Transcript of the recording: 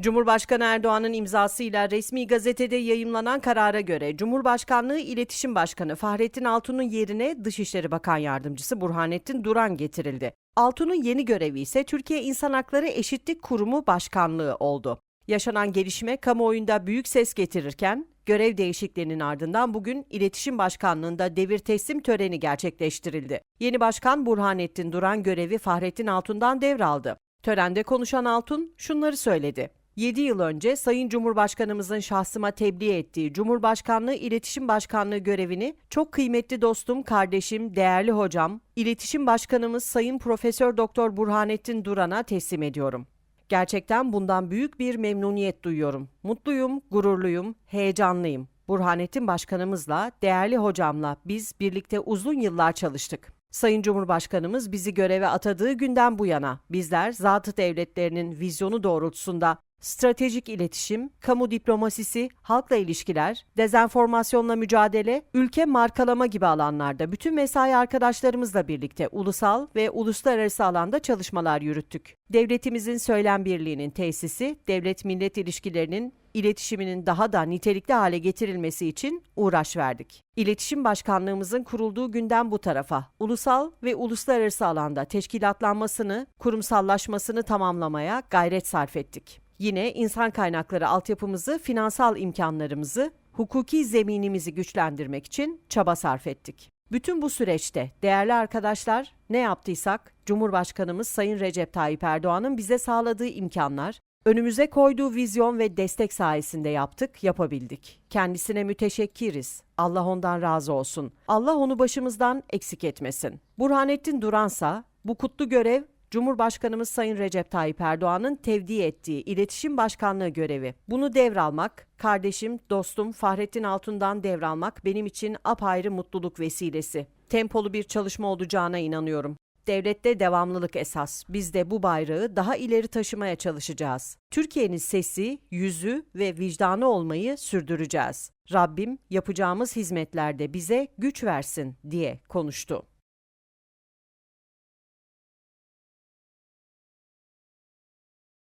Cumhurbaşkanı Erdoğan'ın imzasıyla resmi gazetede yayımlanan karara göre Cumhurbaşkanlığı İletişim Başkanı Fahrettin Altun'un yerine Dışişleri Bakan Yardımcısı Burhanettin Duran getirildi. Altun'un yeni görevi ise Türkiye İnsan Hakları Eşitlik Kurumu Başkanlığı oldu. Yaşanan gelişme kamuoyunda büyük ses getirirken görev değişikliğinin ardından bugün İletişim Başkanlığı'nda devir teslim töreni gerçekleştirildi. Yeni başkan Burhanettin Duran görevi Fahrettin Altun'dan devraldı. Törende konuşan Altun şunları söyledi. 7 yıl önce Sayın Cumhurbaşkanımızın şahsıma tebliğ ettiği Cumhurbaşkanlığı İletişim Başkanlığı görevini çok kıymetli dostum, kardeşim, değerli hocam, İletişim Başkanımız Sayın Profesör Doktor Burhanettin Duran'a teslim ediyorum. Gerçekten bundan büyük bir memnuniyet duyuyorum. Mutluyum, gururluyum, heyecanlıyım. Burhanettin Başkanımızla, değerli hocamla biz birlikte uzun yıllar çalıştık. Sayın Cumhurbaşkanımız bizi göreve atadığı günden bu yana bizler zatı devletlerinin vizyonu doğrultusunda stratejik iletişim, kamu diplomasisi, halkla ilişkiler, dezenformasyonla mücadele, ülke markalama gibi alanlarda bütün mesai arkadaşlarımızla birlikte ulusal ve uluslararası alanda çalışmalar yürüttük. Devletimizin söylem birliğinin tesisi, devlet millet ilişkilerinin iletişiminin daha da nitelikli hale getirilmesi için uğraş verdik. İletişim Başkanlığımızın kurulduğu günden bu tarafa ulusal ve uluslararası alanda teşkilatlanmasını, kurumsallaşmasını tamamlamaya gayret sarf ettik. Yine insan kaynakları altyapımızı, finansal imkanlarımızı, hukuki zeminimizi güçlendirmek için çaba sarf ettik. Bütün bu süreçte değerli arkadaşlar ne yaptıysak Cumhurbaşkanımız Sayın Recep Tayyip Erdoğan'ın bize sağladığı imkanlar, önümüze koyduğu vizyon ve destek sayesinde yaptık, yapabildik. Kendisine müteşekkiriz. Allah ondan razı olsun. Allah onu başımızdan eksik etmesin. Burhanettin Duransa bu kutlu görev Cumhurbaşkanımız Sayın Recep Tayyip Erdoğan'ın tevdi ettiği İletişim Başkanlığı görevi. Bunu devralmak, kardeşim, dostum Fahrettin Altun'dan devralmak benim için apayrı mutluluk vesilesi. Tempolu bir çalışma olacağına inanıyorum. Devlette devamlılık esas. Biz de bu bayrağı daha ileri taşımaya çalışacağız. Türkiye'nin sesi, yüzü ve vicdanı olmayı sürdüreceğiz. Rabbim yapacağımız hizmetlerde bize güç versin diye konuştu.